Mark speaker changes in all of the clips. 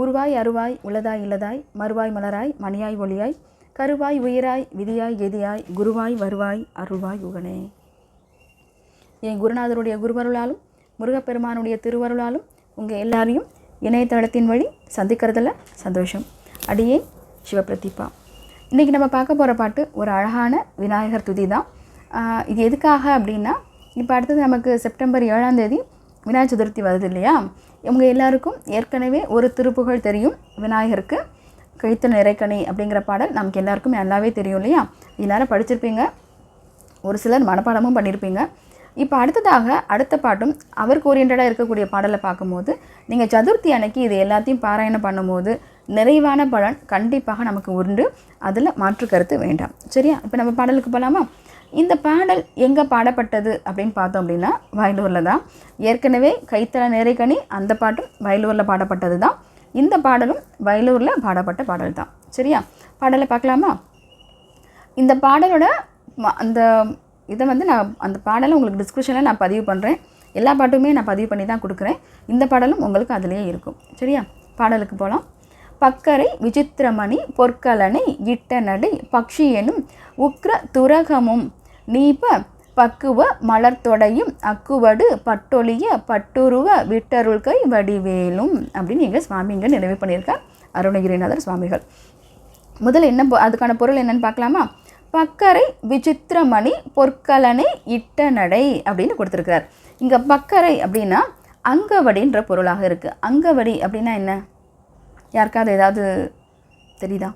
Speaker 1: உருவாய் அருவாய் உளதாய் இல்லதாய் மறுவாய் மலராய் மணியாய் ஒளியாய் கருவாய் உயிராய் விதியாய் கெதியாய் குருவாய் வருவாய் அருள்வாய் உகனே. என் குருநாதருடைய குருவருளாலும் முருகப்பெருமானுடைய திருவருளாலும் உங்கள் எல்லாரையும் இணையதளத்தின் வழி சந்திக்கிறதுல சந்தோஷம். அடியே சிவபிரதீபா இன்றைக்கி நம்ம பார்க்க போகிற பாட்டு ஒரு அழகான விநாயகர் துதி தான். இது எதுக்காக அப்படின்னா இப்போ அடுத்தது நமக்கு செப்டம்பர் ஏழாம் தேதி விநாயகர் சதுர்த்தி வருது இல்லையா? இவங்க எல்லாருக்கும் ஏற்கனவே ஒரு திருப்புகழ் தெரியும். விநாயகருக்கு கழித்த நிறைக்கணி அப்படிங்கிற பாடல் நமக்கு எல்லாருக்கும் நல்லாவே தெரியும் இல்லையா? எல்லாரும் படிச்சிருப்பீங்க. ஒரு சிலர் மனப்பாடமும் பண்ணியிருப்பீங்க இப்போ அடுத்ததாக அடுத்த பாட்டும் அவருக்கு ஓரியண்டடாக இருக்கக்கூடிய பாடலை பார்க்கும்போது நீங்கள் சதுர்த்தி அன்னைக்கு இது எல்லாத்தையும் பாராயணம் பண்ணும்போது நிறைவான பலன் கண்டிப்பாக நமக்கு உண்டு. அதில் மாற்று கருத்து வேண்டாம். சரியா? இப்போ நம்ம பாடலுக்கு போகலாமா இந்த பாடல் எங்கே பாடப்பட்டது அப்படின்னு பார்த்தோம் அப்படின்னா வயலூரில் தான். ஏற்கனவே கைத்தள நேரைக்கணி அந்த பாட்டும் வயலூரில் பாடப்பட்டது தான் இந்த பாடலும் வயலூரில் பாடப்பட்ட பாடல் தான் சரியா? பாடலை பார்க்கலாமா? இந்த பாடலோட ம- அந்த இதை வந்து நான் அந்த பாடலை உங்களுக்கு டிஸ்கிரிப்ஷனில் நான் பதிவு பண்ணுறேன் எல்லா பாட்டுமே நான் பதிவு பண்ணி தான் கொடுக்குறேன். இந்த பாடலும் உங்களுக்கு அதிலேயே இருக்கும். சரியா? பாடலுக்கு போகலாம் பக்கரை விசித்திரமணி பொற்கலனை இட்ட நடை பக்ஷி எனும் உக்ர துரகமும் நீப பக்குவ மலர்த்தொடையும் அக்குவடு பட்டொழிய பட்டுருவ விட்டருள்கை வடிவேலும் அப்படின்னு எங்கள் சுவாமிங்க நிறைவு பண்ணியிருக்கார் அருணகிரிநாதர் சுவாமிகள். முதல்ல என்ன அதுக்கான பொருள் என்னன்னு பார்க்கலாமா? பக்கரை விசித்திரமணி பொற்கலனை இட்ட நடை அப்படின்னு கொடுத்துருக்கிறார். இங்கே பக்கரை அப்படின்னா அங்கவடின்ற பொருளாக இருக்குது அங்கவடி அப்படின்னா என்ன? யாருக்காவது ஏதாவது தெரியுதா?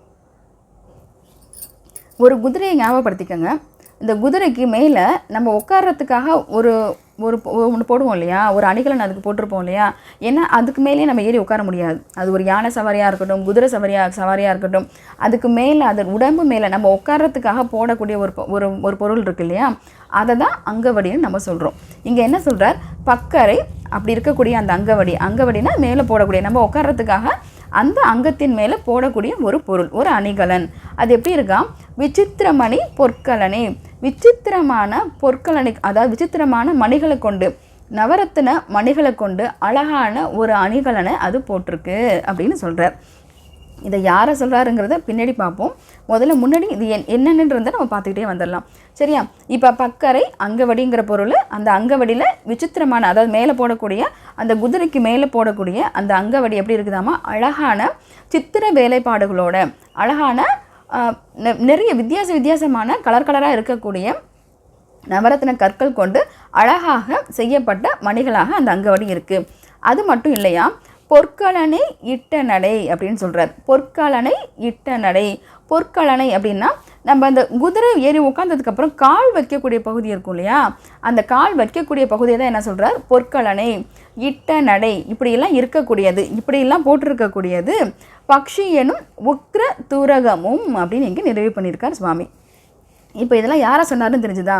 Speaker 1: ஒரு குதிரையை ஞாபகப்படுத்திக்கோங்க. இந்த குதிரைக்கு மேலே நம்ம உட்கார்றதுக்காக ஒரு ஒரு ஒன்று போடுவோம் இல்லையா? ஒரு அணிகலன் அதுக்கு போட்டிருப்போம் இல்லையா? ஏன்னா அதுக்கு மேலேயே நம்ம ஏறி உட்கார முடியாது. அது ஒரு யானை சவாரியாக இருக்கட்டும் குதிரை சவாரியாக சவாரியாக இருக்கட்டும் அதுக்கு மேலே அது உடம்பு மேலே நம்ம உட்காரத்துக்காக போடக்கூடிய ஒரு பொ- ஒரு ஒரு பொருள் இருக்கு இல்லையா? அதை தான் அங்கவடின்னு நம்ம சொல்கிறோம் இங்கே என்ன சொல்கிறார் பக்கரை அப்படி இருக்கக்கூடிய அந்த அங்கவடி. அங்கவடினா மேலே போடக்கூடிய. நம்ம உட்காரத்துக்காக அந்த அங்கத்தின் மேலே போடக்கூடிய ஒரு பொருள் ஒரு அணிகலன். அது எப்படி இருக்கான் விசித்திரமணி பொற்கலனே. விசித்திரமான பொற்கலனை அதாவது விசித்திரமான மணிகளை கொண்டு நவரத்தின மணிகளை கொண்டு அழகான ஒரு அணிகலனை அது போட்டிருக்கு அப்படின்னு சொல்கிறார் இதை யாரை சொல்கிறாருங்கிறத பின்னாடி பார்ப்போம். முதல்ல முன்னாடி இது என் என்னென்னன்றதை நம்ம பார்த்துக்கிட்டே வந்துடலாம். சரியா? இப்போ பக்கரை அங்கவடிங்கிற பொருள் அந்த அங்கவடியில் விசித்திரமான அதாவது மேலே போடக்கூடிய அந்த குதிரைக்கு மேலே போடக்கூடிய அந்த அங்கவடி எப்படி இருக்குதாமா? அழகான சித்திர வேலைப்பாடுகளோட அழகான நிறைய வித்தியாச வித்தியாசமான கலர் கலராக இருக்கக்கூடிய நவரத்தின கற்கள் கொண்டு அழகாக செய்யப்பட்ட மணிகளாக அந்த அங்கவடி இருக்குது அது மட்டும் இல்லையா பொற்களனை இட்ட நடை அப்படின்னு சொல்கிறார் பொற்களனை இட்ட நடை. பொற்களனை அப்படின்னா நம்ம அந்த குதிரை ஏறி உட்காந்ததுக்கப்புறம் கால் வைக்கக்கூடிய பகுதி இருக்கும் இல்லையா? அந்த கால் வைக்கக்கூடிய பகுதியை தான் என்ன சொல்கிறார் பொற்களனை இட்ட நடை. இப்படியெல்லாம் இருக்கக்கூடியது இப்படியெல்லாம் போட்டிருக்கக்கூடியது பக்ஷி எனும் உக்ர தூரகமும் அப்படின்னு இங்கே நிறைவு பண்ணியிருக்கார் சுவாமி. இப்போ இதெல்லாம் யாரை சொன்னாருன்னு தெரிஞ்சுதா?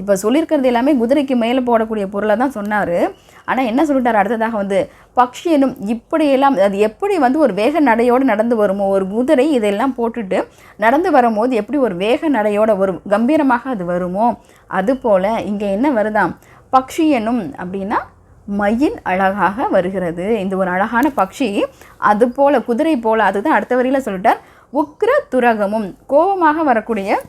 Speaker 1: இப்போ சொல்லியிருக்கிறது எல்லாமே குதிரைக்கு மேலே போடக்கூடிய பொருளை தான் சொன்னார். ஆனால் என்ன சொல்லிட்டார்? அடுத்ததாக வந்து பக்ஷி எனும் இப்படியெல்லாம் அது எப்படி வந்து ஒரு வேக நடையோடு நடந்து வருமோ? ஒரு குதிரை இதெல்லாம் போட்டுட்டு நடந்து வரும்போது எப்படி ஒரு வேக நடையோடு ஒரு கம்பீரமாக அது வருமோ? அதுபோல் இங்கே என்ன வருதாம்? பக்ஷி எனும் அப்படின்னா மயின் அழகாக வருகிறது. இந்த ஒரு அழகான பக்ஷி அது போல் குதிரை போல். அதுதான் அடுத்த வரியில் சொல்லிட்டார். உக்ர துரகமும் கோபமாக வரக்கூடிய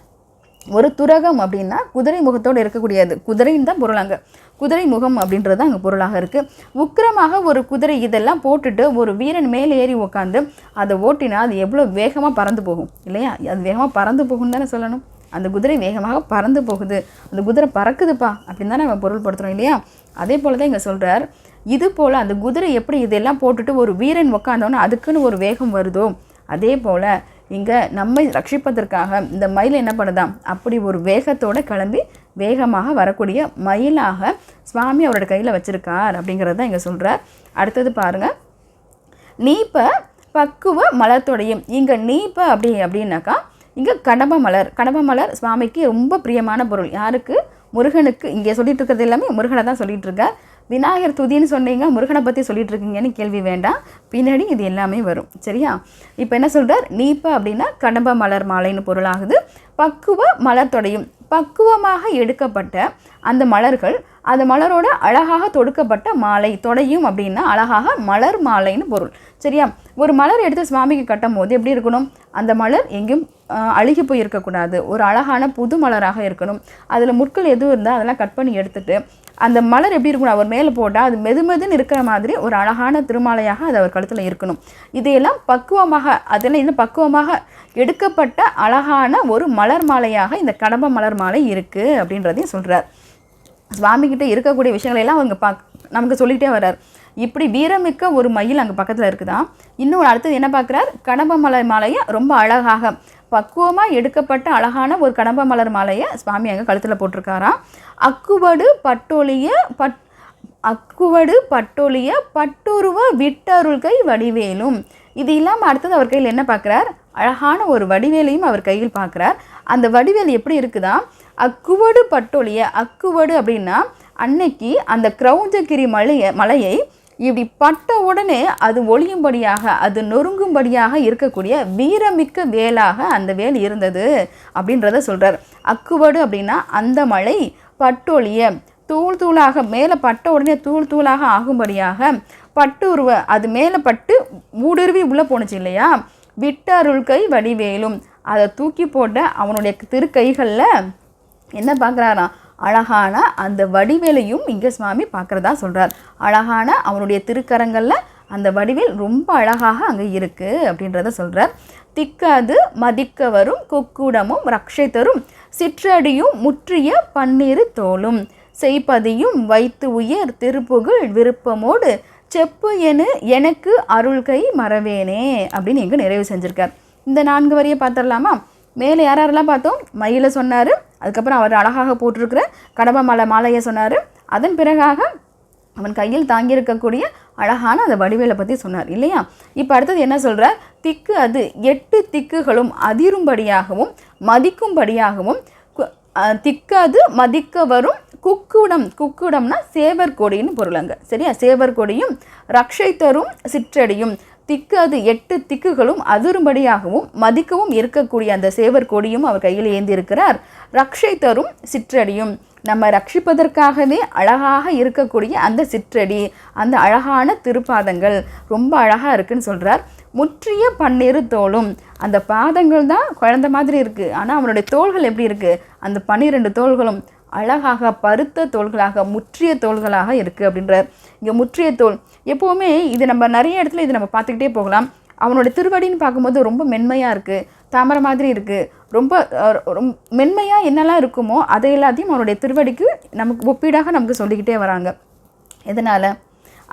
Speaker 1: ஒரு துரகம் அப்படின்னா குதிரை முகத்தோடு இருக்கக்கூடியது. குதிரைன்னு தான் பொருள் அங்கே. குதிரை முகம் அப்படின்றது தான் அங்கே பொருளாக இருக்குது உக்கிரமாக ஒரு குதிரை இதெல்லாம் போட்டுட்டு ஒரு வீரன் மேலே ஏறி உட்காந்து அதை ஓட்டினா அது எவ்வளோ வேகமாக பறந்து போகும் இல்லையா? அது வேகமாக பறந்து போகும்னு தானே சொல்லணும். அந்த குதிரை வேகமாக பறந்து போகுது. அந்த குதிரை பறக்குதுப்பா அப்படின்னு தானே நம்ம பொருள்படுத்துகிறோம் இல்லையா? அதே போல் தான் இங்கே சொல்கிறார் இது போல் அந்த குதிரை எப்படி இதெல்லாம் போட்டுட்டு ஒரு வீரன் உட்காந்தோன்னா அதுக்குன்னு ஒரு வேகம் வருதோ அதே போல் இங்கே நம்மை ரட்சிப்பதற்காக இந்த மயில் என்ன பண்ணுதாம் அப்படி ஒரு வேகத்தோடு கிளம்பி வேகமாக வரக்கூடிய மயிலாக சுவாமி அவரோட கையில் வச்சுருக்கார் அப்படிங்கிறத தான் இங்கே சொல்கிறார் அடுத்தது பாருங்கள் நீப்ப பக்குவ மலர்த்தொடையும் இங்கே நீப்ப அப்படி அப்படின்னாக்கா இங்கே கடம்ப மலர். கடம்ப மலர் சுவாமிக்கு ரொம்ப பிரியமான பொருள். யாருக்கு? முருகனுக்கு. இங்கே சொல்லிட்டு இருக்கிறது எல்லாமே முருகனை தான் சொல்லிகிட்டு இருக்கார். விநாயகர் துதின்னு சொன்னீங்க முருகனை பற்றி சொல்லிட்டு இருக்கீங்கன்னு கேள்வி வேண்டாம். பின்னாடி இது எல்லாமே வரும். சரியா? இப்போ என்ன சொல்கிறார் நீப்ப அப்படின்னா கடம்ப மலர் மாலைன்னு பொருளாகுது. பக்குவ மலர் தொடையும். பக்குவமாக எடுக்கப்பட்ட அந்த மலர்கள் அந்த மலரோட அழகாக தொடுக்கப்பட்ட மாலை தொடையும் அப்படின்னா அழகாக மலர் மாலைன்னு பொருள். சரியா? ஒரு மலர் எடுத்து சுவாமிக்கு கட்டும் போது எப்படி இருக்கணும்? அந்த மலர் எங்கேயும் அழுகி போய் இருக்கக்கூடாது ஒரு அழகான புது மலராக இருக்கணும். அதில் முட்கள் எதுவும் இருந்தால் அதெல்லாம் கட் பண்ணி எடுத்துகிட்டு அந்த மலர் எப்படி இருக்கணும் அவர் மேலே போட்டால் அது மெது மெதுன்னு இருக்கிற மாதிரி ஒரு அழகான திருமாலையாக அது அவர் கழுத்தில் இருக்கணும். இதையெல்லாம் பக்குவமாக அதெல்லாம் இன்னும் பக்குவமாக எடுக்கப்பட்ட அழகான ஒரு மலர் மாலையாக இந்த கடம்ப மலர் மாலை இருக்குது அப்படின்றதையும் சொல்கிறார் சுவாமிகிட்ட இருக்கக்கூடிய விஷயங்களை எல்லாம் அவங்க பா நமக்கு சொல்லிகிட்டே வர்றார். இப்படி வீரமிக்க ஒரு மயில் அங்கே பக்கத்தில் இருக்குதாம். இன்னொரு அடுத்தது என்ன பார்க்குறார் கடம்ப மலர் மாலையை ரொம்ப அழகாக பக்குவமாக எடுக்கப்பட்ட அழகான ஒரு கடம்ப மலர் மாலையை சுவாமி அங்கே கழுத்தில் போட்டிருக்காராம் அக்குவடு பட்டொலிய பட் அக்குவடு பட்டொலிய பட்டுருவ விட்டருள்கை வடிவேலும். இது இல்லாமல் அடுத்தது அவர் கையில் என்ன பார்க்குறார் அழகான ஒரு வடிவேலையும் அவர் கையில் பார்க்குறார் அந்த வடிவேல் எப்படி இருக்குதா? அக்குவடு பட்டொலிய அக்குவடு அப்படின்னா அன்னைக்கு அந்த கிரௌஞ்சகிரி மலையை மலையை இப்படி பட்ட உடனே அது ஒளியும்படியாக அது நொறுங்கும்படியாக இருக்கக்கூடிய வீரமிக்க வேலாக அந்த வேல் இருந்தது அப்படின்றத சொல்கிறார் அக்குவடு அப்படின்னா அந்த மழை பட்டொழிய. தூள் தூளாக மேலே பட்ட உடனே தூள் தூளாக ஆகும்படியாக பட்டு உருவ அது மேலே பட்டு ஊடுருவி உள்ளே போணுச்சு இல்லையா? விட்டருள்கை வடிவேலும். அதை தூக்கி போட்ட அவனுடைய திருக்கைகளில் என்ன பார்க்குறாராம்? அழகான அந்த வடிவேலையும் இங்கே சுவாமி பார்க்குறதா சொல்கிறார் அழகான அவனுடைய திருக்கரங்களில் அந்த வடிவேல் ரொம்ப அழகாக அங்கே இருக்குது அப்படின்றத சொல்கிறார் திக்காது மதிக்க வரும் குக்குடமும் ரக்ஷை தரும் சிற்றடியும் முற்றிய பன்னீர் தோளும். செய்பதியும் வைத்து உயர் திருப்புகழ் விருப்பமோடு செப்பு என எனக்கு அருள்கை மறவேனே அப்படின்னு இங்கே நிறைவு செஞ்சுருக்கார். இந்த நான்கு வரியை பார்த்துடலாமா? மேலே யார் யாரெல்லாம் பார்த்தோம்? மயிலை சொன்னார். அதுக்கப்புறம் அவர் அழகாக போட்டிருக்கிற கடம்ப மலை மாலையை சொன்னார். அதன் பிறகாக அவன் கையில் தாங்கியிருக்கக்கூடிய அழகான அந்த வடிவேலை பற்றி சொன்னார் இல்லையா? இப்போ அடுத்தது என்ன சொல்கிறார் திக்கு அது எட்டு திக்குகளும் அதிரும்படியாகவும் மதிக்கும்படியாகவும் கு- அஹ், திக்காது மதிக்க வரும் குக்குடம் குக்குடம்னா சேவர் கொடின்னு பொருளங்க சரியா? சேவர் கொடியும் ரக்ஷை தரும் சிற்றடியும். திக்கு அது எட்டு திக்குகளும் அதிரும்படியாகவும் மதிக்கவும் இருக்கக்கூடிய அந்த சேவர் கொடியும் அவர் கையில் ஏந்தி இருக்கிறார் ரக்ஷை தரும் சிற்றடியும். நம்ம ரட்சிப்பதற்காகவே அழகாக இருக்கக்கூடிய அந்த சிற்றடி அந்த அழகான திருப்பாதங்கள் ரொம்ப அழகாக இருக்குன்னு சொல்கிறார் முற்றிய பன்னிரு தோளும். அந்த பாதங்கள் தான் குழந்த மாதிரி இருக்குது ஆனால் அவனுடைய தோள்கள் எப்படி இருக்குது அந்த பன்னிரெண்டு தோள்களும் அழகாக பருத்த தோள்களாக முற்றிய தோள்களாக இருக்குது அப்படின்றார். இங்கே முற்றிய தோல். எப்போவுமே இது நம்ம நிறைய இடத்துல இது நம்ம பார்த்துக்கிட்டே போகலாம். அவனோட திருவடின்னு பார்க்கும்போது ரொம்ப மென்மையாக இருக்குது தாமரை மாதிரி இருக்குது ரொம்ப ரொம்ப மென்மையாக என்னெல்லாம் இருக்குமோ அதை எல்லாத்தையும் அவனுடைய திருவடிக்கு நமக்கு ஒப்பீடாக நமக்கு சொல்லிக்கிட்டே வராங்க. எதனால்?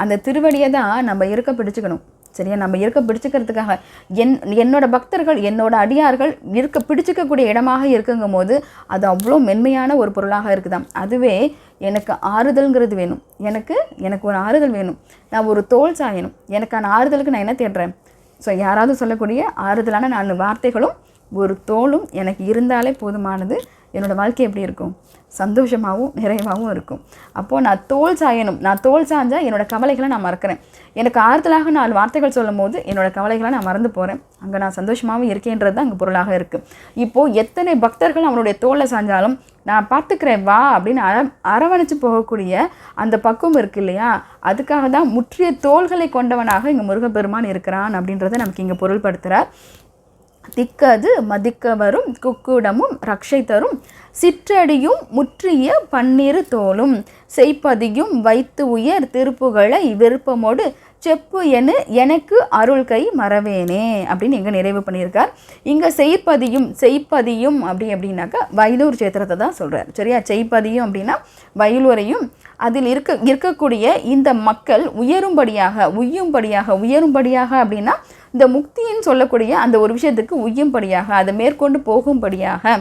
Speaker 1: அந்த திருவடியை தான் நம்ம இருக்க பிடிச்சுக்கணும். சரியா? நம்ம இருக்க பிடிச்சிக்கிறதுக்காக. என் என்னோட பக்தர்கள் என்னோட அடியார்கள் இருக்க பிடிச்சிக்கக்கூடிய இடமாக இருக்குங்கும் போது அது அவ்வளோ மென்மையான ஒரு பொருளாக இருக்குதாம். அதுவே எனக்கு ஆறுதல்ங்கிறது வேணும். எனக்கு எனக்கு ஒரு ஆறுதல் வேணும். நான் ஒரு தோல் சாயணும். எனக்கான ஆறுதலுக்கு நான் என்ன தேடுறேன்? ஸோ யாராவது சொல்லக்கூடிய ஆறுதலான நாலு வார்த்தைகளும் ஒரு தோளும் எனக்கு இருந்தாலே போதுமானது. என்னோடய வாழ்க்கை எப்படி இருக்கும்? சந்தோஷமாகவும் நிறைவாகவும் இருக்கும். அப்போது நான் தோல் சாயணும். நான் தோல் சாஞ்சால் என்னோட கவலைகளை நான் மறக்கிறேன். எனக்கு ஆறுதலாக நாலு வார்த்தைகள் சொல்லும் போது என்னோட கவலைகளை நான் மறந்து போகிறேன் அங்கே நான் சந்தோஷமாகவும் இருக்கேன்றது தான் அங்கே பொருளாக இருக்குது இப்போது எத்தனை பக்தர்கள் அவனுடைய தோலை சாஞ்சாலும் நான் பார்த்துக்கிறேன் வா அப்படின்னு அர அரவணைச்சு போகக்கூடிய அந்த பக்குவம் இருக்கு இல்லையா? அதுக்காக தான் முற்றிய தோள்களை கொண்டவனாக இங்கே முருகப்பெருமான் இருக்கிறான் அப்படின்றத நமக்கு இங்கே பொருள்படுத்துகிறார் திக்கது மதிக்க வரும் குக்குடமும் ரக்ஷை தரும். சிற்றடியும் முற்றிய பன்னிரு தோளும். செய்ப்பதியும் வைத்து உயர் திருப்புகளை விருப்பமோடு செப்பு என எனக்கு அருள் கை மறவேனே அப்படின்னு இங்கே நிறைவு பண்ணியிருக்கார். இங்கே செய்ப்பதியும் செய்ப்பதியும் அப்படி அப்படின்னாக்கா வயலூர் சேத்திரத்தை தான் சொல்கிறார் சரியா? செய்ப்பதியும் அப்படின்னா வயலூரையும் அதில் இருக்க இருக்கக்கூடிய இந்த மக்கள் உயரும்படியாக உய்யும்படியாக உயரும்படியாக அப்படின்னா இந்த முக்தின்னு சொல்லக்கூடிய அந்த ஒரு விஷயத்துக்கு உய்யும்படியாக அதை மேற்கொண்டு போகும்படியாக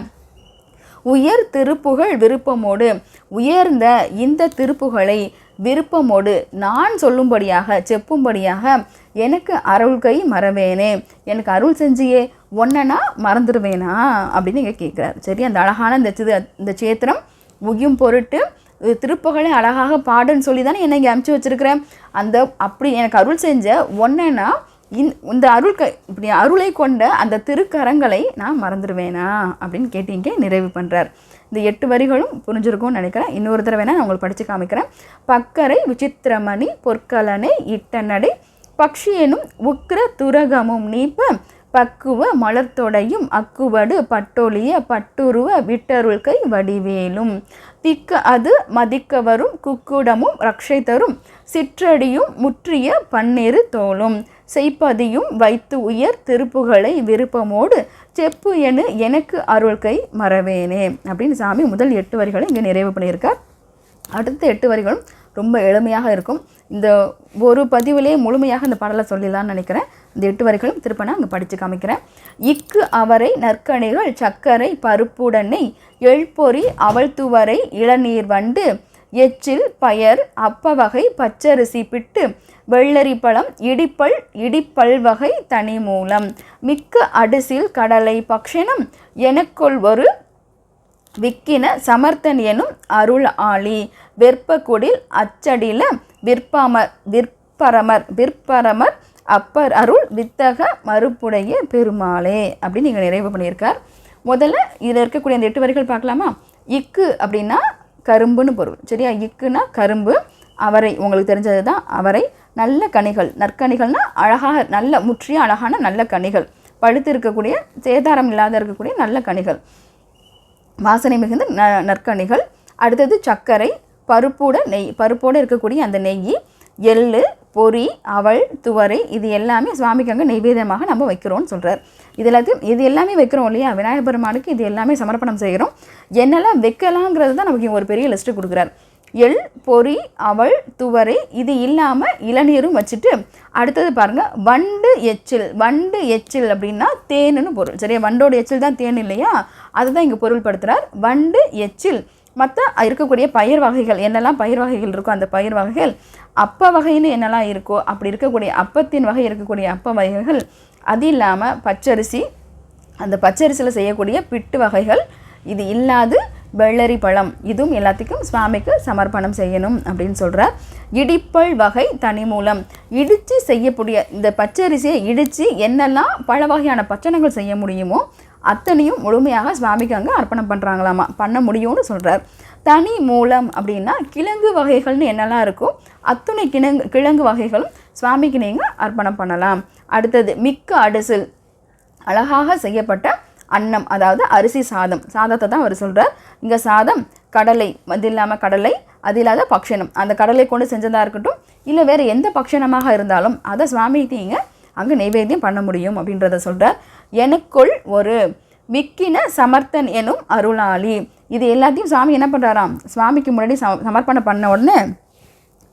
Speaker 1: உயர் திருப்புகழ் விருப்பமோடு உயர்ந்த இந்த திருப்புகளை விருப்பமோடு நான் சொல்லும்படியாக செப்பும்படியாக எனக்கு அருள் கை மறவேனே. எனக்கு அருள் செஞ்சியே ஒன்னனா மறந்துடுவேனா அப்படின்னு இங்கே கேட்குறாரு சரி அந்த அழகான இந்த சிது இந்த சேத்திரம் உயும் பொருட்டு திருப்புகளை அழகாக பாடுன்னு சொல்லி தானே என்னை இங்கே அமுச்சு வச்சிருக்கிறேன். அந்த அப்படி எனக்கு அருள் செஞ்ச ஒன்னனா இந்த அருள் க இப்படி அருளை கொண்ட அந்த திருக்கரங்களை நான் மறந்துடுவேனா? அப்படின்னு கேட்டீங்க நிறைவு பண்ணுறார் இந்த எட்டு வரிகளும் புரிஞ்சிருக்கும்னு நினைக்கிறேன். இன்னொரு தடவை வேணால் நான் உங்களுக்கு படித்து காமிக்கிறேன். பக்கரை விசித்திரமணி பொற்கலனை இட்டநடை பக்ஷி எனும் உக்ர துரகமும் நீப்ப பக்குவ மலர்த்தொடையும் அக்குவடு பட்டொழிய பட்டுருவ விட்டருள்கை வடிவேலும். திக்க அது மதிக்க வரும் குக்குடமும் ரக்ஷை தரும் சிற்றடியும் முற்றிய பன்னிரு தோளும். செய்ப்பதியும் வைத்து உயர் திருப்புகளை விருப்பமோடு செப்பு எனு எனக்கு அருள் கை மறவேனே அப்படின்னு சாமி முதல் எட்டு வரிகளை இங்கே நிறைவு பண்ணியிருக்கார். அடுத்த எட்டு வரிகளும் ரொம்ப எளிமையாக இருக்கும். இந்த ஒரு பதிவிலே முழுமையாக இந்த பாடலை சொல்லிடலாம்னு நினைக்கிறேன். இந்த எட்டு வரைகளும் திருப்ப நான் அங்கே படித்து காமிக்கிறேன். இக்கு அவரை நற்கணிகள் சர்க்கரை பருப்புடனை எழுப்பொறி அவழ்த்துவரை இளநீர் வண்டு எச்சில் பயர் அப்ப வகை பச்சரிசி பிட்டு வெள்ளரி பழம் இடிப்பல் இடிப்பல் வகை தனி மூலம். மிக்க அடிசில் கடலை பக்ஷணம் எனக்குள் ஒரு விக்கின சமர்த்தன் எனும் அருள் ஆளி வெற்பக்குடில் அச்சடில விற்பமர் விற்பரமர் விற்பரமர் அப்பர் அருள் வித்தக மறுப்புடைய பெருமாளே அப்படின்னு நீங்கள் நிறைவு பண்ணியிருக்கார். முதல்ல இதில் இருக்கக்கூடிய அந்த எட்டு வரிகள் பார்க்கலாமா? இக்கு அப்படின்னா கரும்புன்னு பொருள். சரியா? இக்குன்னா கரும்பு. அவரை உங்களுக்கு தெரிஞ்சது தான் அவரை நல்ல கனிகள் நற்கனிகள்னால் அழகாக நல்ல முற்றிய அழகான நல்ல கனிகள். பழுத்து இருக்கக்கூடிய சேதாரம் இல்லாத இருக்கக்கூடிய நல்ல கனிகள். வாசனை மிகுந்த ந நற்கனிகள். அடுத்தது சர்க்கரை. பருப்போட நெய் பருப்போடு இருக்கக்கூடிய அந்த நெய் எள்ளு பொறி அவள் துவரை இது எல்லாமே சுவாமிக்கு அங்கே நெய்வேத்தியமாக நம்ம வைக்கிறோம்னு சொல்கிறார் இது எல்லாத்தையும் இது எல்லாமே வைக்கிறோம் இல்லையா? விநாயகர் பெருமானுக்கு இது எல்லாமே சமர்ப்பணம் செய்கிறோம். என்னெல்லாம் வைக்கலாங்கிறது தான் நமக்கு ஒரு பெரிய லிஸ்ட்டு கொடுக்குறார். எள் பொறி அவள் துவரை இது இல்லாமல் இளநீரும் வச்சுட்டு அடுத்தது பாருங்கள் வண்டு எச்சில் வண்டு எச்சில் அப்படின்னா தேனுன்னு பொருள். சரியா? வண்டோட எச்சில் தான் தேன் இல்லையா? அதுதான் இங்கே பொருள்படுத்துகிறார் வண்டு எச்சில். மற்ற இருக்கக்கூடிய பயிர் வகைகள் என்னெல்லாம் பயிர் வகைகள் இருக்கோ அந்த பயிர் வகைகள் அப்ப வகைன்னு என்னெல்லாம் இருக்கோ அப்படி இருக்கக்கூடிய அப்பத்தின் வகை இருக்கக்கூடிய அப்ப வகைகள் அது இல்லாமல் பச்சரிசி அந்த பச்சரிசியில் செய்யக்கூடிய பிட்டு வகைகள் இது இல்லாது வெள்ளரி பழம் இதுவும் எல்லாத்துக்கும் சுவாமிக்கு சமர்ப்பணம் செய்யணும் அப்படின்னு சொல்கிறார் இடிப்பல் வகை தனி மூலம். இடித்து செய்யக்கூடிய இந்த பச்சரிசியை இடித்து என்னெல்லாம் பல வகையான பச்சனங்கள் செய்ய முடியுமோ அத்தனையும் முழுமையாக சுவாமிக்கு அங்கே அர்ப்பணம் பண்ணுறாங்களாமா பண்ண முடியும்னு சொல்கிறார் தனி மூலம் அப்படின்னா கிழங்கு வகைகள்னு என்னெல்லாம் இருக்கோ அத்துணை கிழங்கு கிழங்கு வகைகளும் சுவாமிக்கு நீங்கள் அர்ப்பணம் பண்ணலாம். அடுத்தது மிக்க அடிசில். அழகாக செய்யப்பட்ட அன்னம் அதாவது அரிசி சாதம். சாதத்தை தான் அவர் சொல்கிறார் இங்கே சாதம் கடலை அது இல்லாமல் கடலை அது இல்லாத பக்ஷணம். அந்த கடலை கொண்டு செஞ்சதாக இருக்கட்டும் இல்லை வேறு எந்த பக்ஷணமாக இருந்தாலும் அதை சுவாமிக்கு நீங்கள் அங்கே நைவேத்தியம் பண்ண முடியும் அப்படின்றத சொல்கிறார் எனக்குள் ஒரு மிக்கின சமர்த்தன் எனும் அருளாளி. இது எல்லாத்தையும் சாமி என்ன பண்ணுறாராம் சுவாமிக்கு முன்னாடி சம சமர்ப்பணம் பண்ண உடனே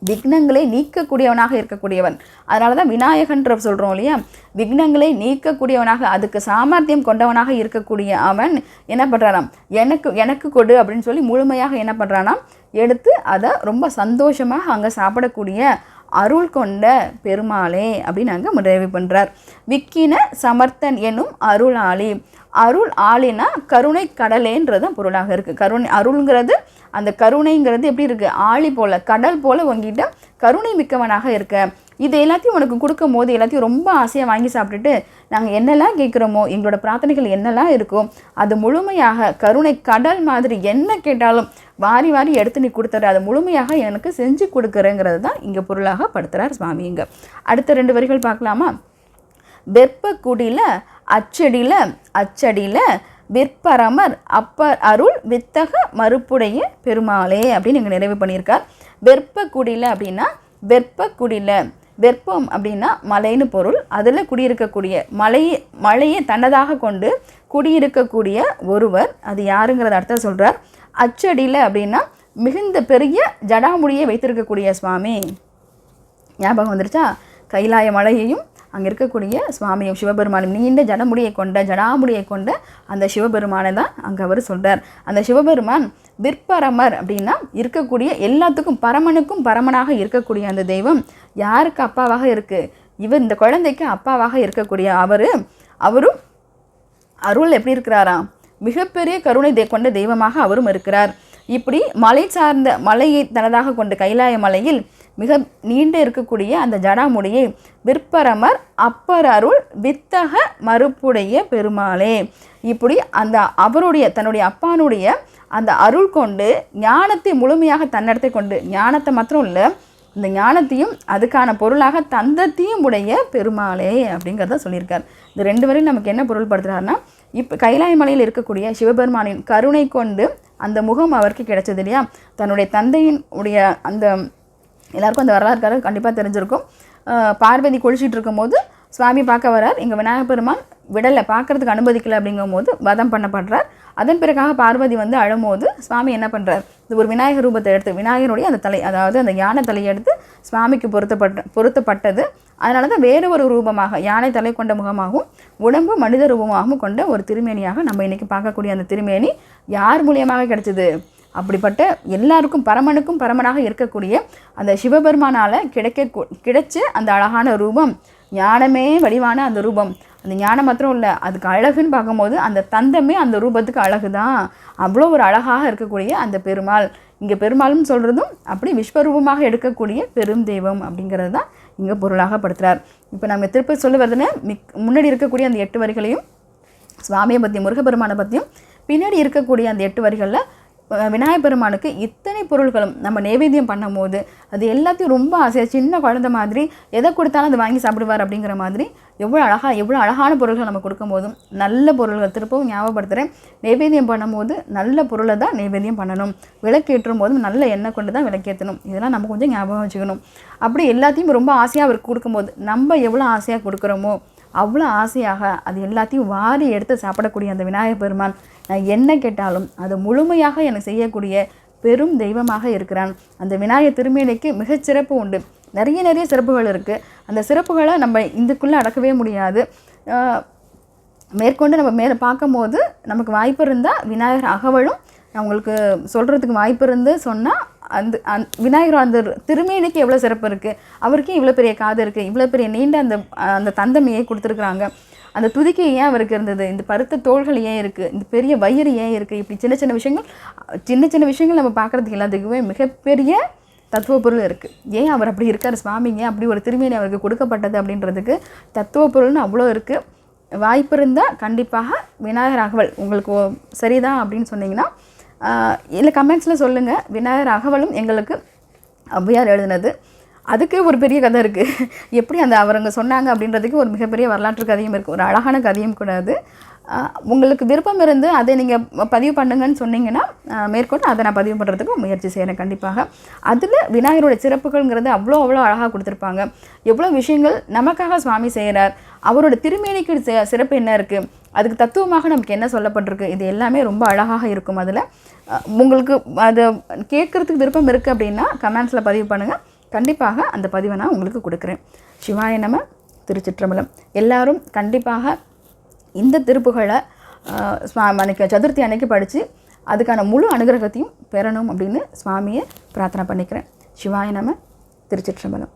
Speaker 1: விக்னங்களை நீக்கக்கூடியவனாக இருக்கக்கூடியவன். அதனால தான் விநாயகன்ற சொல்கிறோம் இல்லையா? விக்னங்களை நீக்கக்கூடியவனாக அதுக்கு சாமர்த்தியம் கொண்டவனாக இருக்கக்கூடிய அவன் என்ன பண்ணுறானாம் எனக்கு எனக்கு கொடு அப்படின்னு சொல்லி முழுமையாக என்ன பண்ணுறானாம் எடுத்து அதை ரொம்ப சந்தோஷமாக அங்கே சாப்பிடக்கூடிய அருள் கொண்ட பெருமாளே அப்படின்னு அங்கே நிறைவு பண்ணுறார் விக்கின சமர்த்தன் எனும் அருளாளி. அருள் ஆளினா கருணை கடலேன்றதும் பொருளாக இருக்குது கருணை அருள்ங்கிறது அந்த கருணைங்கிறது எப்படி இருக்குது ஆழி போல் கடல் போல் உங்ககிட்ட கருணை மிக்கவனாக இருக்க. இது எல்லாத்தையும் உனக்கு கொடுக்கும் போது எல்லாத்தையும் ரொம்ப ஆசையாக வாங்கி சாப்பிட்டுட்டு நாங்கள் என்னெல்லாம் கேட்குறோமோ எங்களோட பிரார்த்தனைகள் என்னெல்லாம் இருக்கோ அது முழுமையாக கருணை கடல் மாதிரி என்ன கேட்டாலும் வாரி வாரி எடுத்து நீ கொடுத்துற அதை முழுமையாக எனக்கு செஞ்சு கொடுக்குறேங்கிறது தான் இங்கே பொருளாக படுத்துகிறார் சுவாமி இங்கே அடுத்த ரெண்டு வரிகள் பார்க்கலாமா? வெப்பக்குடியில் அச்சடியில் அச்சடியில் விற்பரமர் அப்பர் அருள் வித்தக மறுப்புடைய பெருமாளே அப்படின்னு இங்கே நிறைவு பண்ணியிருக்கார். வெப்பக்குடியில் அப்படின்னா வெப்பக்குடியில் வெப்பம் அப்படின்னா மலைன்னு பொருள். அதில் குடியிருக்கக்கூடிய மலையை மலையை தன்னதாக கொண்டு குடியிருக்கக்கூடிய ஒருவர். அது யாருங்கிறத அர்த்தம் சொல்கிறார் அச்சடியில் அப்படின்னா மிகுந்த பெரிய ஜடாமுடியை வைத்திருக்கக்கூடிய சுவாமி. ஞாபகம் வந்துருச்சா? கைலாய மலையையும் அங்கே இருக்கக்கூடிய சுவாமியும் சிவபெருமானும் நீண்ட ஜடமுடியை கொண்ட ஜடாமுடியை கொண்ட அந்த சிவபெருமானை தான் அங்கே அவர் சொல்கிறார் அந்த சிவபெருமான் விற்பரமர் அப்படின்னா இருக்கக்கூடிய எல்லாத்துக்கும் பரமனுக்கும் பரமனாக இருக்கக்கூடிய அந்த தெய்வம் யாருக்கு அப்பாவாக இருக்குது இவர் இந்த குழந்தைக்கு அப்பாவாக இருக்கக்கூடிய அவர் அவரும் அருள் எப்படி இருக்கிறாராம் மிகப்பெரிய கருணை தெ கொண்ட தெய்வமாக அவரும் இருக்கிறார். இப்படி மலை சார்ந்த மலையை தனதாக கொண்ட கைலாய மலையில் மிக நீண்டு இருக்கக்கூடிய அந்த ஜடாமுடியை விற்பரமர் அப்பர் அருள் வித்தக மறுப்புடைய பெருமாளே. இப்படி அந்த அவருடைய தன்னுடைய அப்பானுடைய அந்த அருள் கொண்டு ஞானத்தை முழுமையாக தன்னடத்தை கொண்டு ஞானத்தை மாத்திரம் இல்லை இந்த ஞானத்தையும் அதுக்கான பொருளாக தந்தத்தையும் உடைய பெருமாளே அப்படிங்கிறத சொல்லியிருக்கார். இந்த ரெண்டு வரையும் நமக்கு என்ன பொருள் படுத்துறாருன்னா இப்போ கைலாய மலையில் இருக்கக்கூடிய சிவபெருமானின் கருணை கொண்டு அந்த முகம் அவருக்கு கிடைச்சது இல்லையா? தன்னுடைய தந்தையின் உடைய அந்த எல்லாருக்கும் அந்த வரலாறு கண்டிப்பாக தெரிஞ்சிருக்கும். பார்வதி குளிச்சிட்டு இருக்கும்போது சுவாமி பார்க்க வரார். இங்கே விநாயகப் பெருமான் விடலை பார்க்கறதுக்கு அனுமதிக்கலை அப்படிங்கும்போது வதம் பண்ணப்படுறார். அதன் பிறகாக பார்வதி வந்து அழும்போது சுவாமி என்ன பண்ணுறார் இது ஒரு விநாயகர் ரூபத்தை எடுத்து விநாயகருடைய அந்த தலை அதாவது அந்த யானை தலையை எடுத்து சுவாமிக்கு பொருத்தப்பட்ட பொருத்தப்பட்டது. அதனால தான் வேறு ஒரு ரூபமாக யானை தலை கொண்ட முகமாகவும் உடம்பு மனித ரூபமாகவும் கொண்ட ஒரு திருமேனியாக நம்ம இன்றைக்கி பார்க்கக்கூடிய அந்த திருமேனி யார் மூலியமாக கிடைச்சது? அப்படிப்பட்ட எல்லாருக்கும் பரமனுக்கும் பரமனாக இருக்கக்கூடிய அந்த சிவபெருமானால் கிடைக்க கிடைச்ச அந்த அழகான ரூபம் ஞானமே வடிவான அந்த ரூபம். அந்த ஞானம் மாத்திரம் இல்லை அதுக்கு அழகுன்னு பார்க்கும்போது அந்த தந்தமே அந்த ரூபத்துக்கு அழகு தான் அவ்வளோ ஒரு அழகாக இருக்கக்கூடிய அந்த பெருமாள். இங்கே பெருமாள்னு சொல்கிறதும் அப்படி விஸ்வரூபமாக எடுக்கக்கூடிய பெரும் தெய்வம் அப்படிங்கிறது தான் இங்கே பொருளாக படுத்துகிறார் இப்போ நம்ம திருப்பி சொல்ல வருதுன்னு மிக் முன்னாடி இருக்கக்கூடிய அந்த எட்டு வரிகளையும் சுவாமியை பற்றியும் முருகப்பெருமானை பற்றியும் பின்னாடி இருக்கக்கூடிய அந்த எட்டு வரிகளில் விநாயகர் பெருமானுக்கு இத்தனை பொருள்களும் நம்ம நைவேத்தியம் பண்ணும்போது அது எல்லாத்தையும் ரொம்ப ஆசையாக சின்ன குழந்தை மாதிரி எதை கொடுத்தாலும் அதை வாங்கி சாப்பிடுவார் அப்படிங்கிற மாதிரி எவ்வளோ அழகாக எவ்வளோ அழகான பொருள்கள் நம்ம கொடுக்கும்போதும் நல்ல பொருள்கள் திருப்பவும் ஞாபகப்படுத்துகிறேன் நைவேத்தியம் பண்ணும்போது நல்ல பொருளை தான் நைவேத்தியம் பண்ணணும். விளக்கேற்றும் போதும் நல்ல எண்ணெய் கொண்டு தான் விளக்கேற்றணும் இதெல்லாம் நம்ம கொஞ்சம் ஞாபகம் வச்சுக்கணும். அப்படி எல்லாத்தையும் ரொம்ப ஆசையாக அவருக்கு கொடுக்கும்போது நம்ம எவ்வளோ ஆசையாக கொடுக்குறோமோ அவ்வளோ ஆசையாக அது எல்லாத்தையும் வாரி எடுத்து சாப்பிடக்கூடிய அந்த விநாயகப் பெருமான் நான் என்ன கேட்டாலும் அது முழுமையாக எனக்கு செய்யக்கூடிய பெரும் தெய்வமாக இருக்கிறான். அந்த விநாயகர் திருமேனிக்கு மிகச்சிறப்பு உண்டு. நிறைய நிறைய சிறப்புகள் இருக்குது அந்த சிறப்புகளை நம்ம இதுக்குள்ளே அடக்கவே முடியாது. மேற்கொண்டு நம்ம மேலே பார்க்கும்போது நமக்கு வாய்ப்பு இருந்தால் விநாயகர் அகவலும் நான் உங்களுக்கு சொல்கிறதுக்கு வாய்ப்பு இருந்து சொன்னால் அந்த அந் விநாயகர் அந்த திருமேனிக்கு எவ்வளோ சிறப்பு இருக்குது அவருக்கே இவ்வளோ பெரிய காது இருக்குது இவ்வளோ பெரிய நீண்ட அந்த அந்த தந்தமையை கொடுத்துருக்குறாங்க? அந்த துதிக்கை ஏன் அவருக்கு இருந்தது? இந்த பருத்த தோள்கள் ஏன் இருக்குது இந்த பெரிய வயிறு ஏன் இருக்குது இப்படி சின்ன சின்ன விஷயங்கள் சின்ன சின்ன விஷயங்கள் நம்ம பார்க்குறதுக்கு எல்லாத்துக்குமே மிகப்பெரிய தத்துவ பொருள் இருக்குது ஏன் அவர் அப்படி இருக்கார் சுவாமிங்க அப்படி ஒரு திருமேனி அவருக்கு கொடுக்கப்பட்டது அப்படின்றதுக்கு தத்துவ பொருள்னு அவ்வளோ இருக்குது வாய்ப்பு இருந்தால் கண்டிப்பாக விநாயகர் அகவல் உங்களுக்கு ஓ- சரிதான் அப்படின்னு சொன்னிங்கன்னா இல்லை கமெண்ட்ஸில் சொல்லுங்கள் விநாயகர் அகவலும் எங்களுக்கு ஔவையார் எழுதினது. அதுக்கு ஒரு பெரிய கதை இருக்குது எப்படி அந்த அவருங்க சொன்னாங்க அப்படின்றதுக்கு ஒரு மிகப்பெரிய வரலாற்று கதையும் இருக்குது ஒரு அழகான கதையும் கூட அது. உங்களுக்கு விருப்பம் இருந்து அதை நீங்கள் பதிவு பண்ணுங்கன்னு சொன்னீங்கன்னா மேற்கொண்டு அதை நான் பதிவு பண்ணுறதுக்கு முயற்சி செய்கிறேன் கண்டிப்பாக. அதில் விநாயகரோட சிறப்புகள்ங்கிறது அவ்வளோ அவ்வளோ அழகாக கொடுத்துருப்பாங்க. எவ்வளோ விஷயங்கள் நமக்காக சுவாமி செய்கிறார் அவரோட திருமேனிக்கு சிறப்பு என்ன இருக்குது அதுக்கு தத்துவமாக நமக்கு என்ன சொல்லப்பட்டிருக்கு? இது எல்லாமே ரொம்ப அழகாக இருக்கும் அதில். உங்களுக்கு அதை கேட்குறதுக்கு விருப்பம் இருக்குது அப்படின்னா கமெண்ட்ஸில் பதிவு பண்ணுங்கள் கண்டிப்பாக அந்த பதிவை நான் உங்களுக்கு கொடுக்குறேன். சிவாய நம திருச்சிற்றம்பலம். எல்லாரும் கண்டிப்பாக இந்த திருப்புகளை அன்னைக்கு சதுர்த்தி அன்னைக்கு படித்து அதுக்கான முழு அனுகிரகத்தையும் பெறணும் அப்படின்னு சுவாமியை பிரார்த்தனை பண்ணிக்கிறேன். சிவாய நம திருச்சிற்றம்பலம்.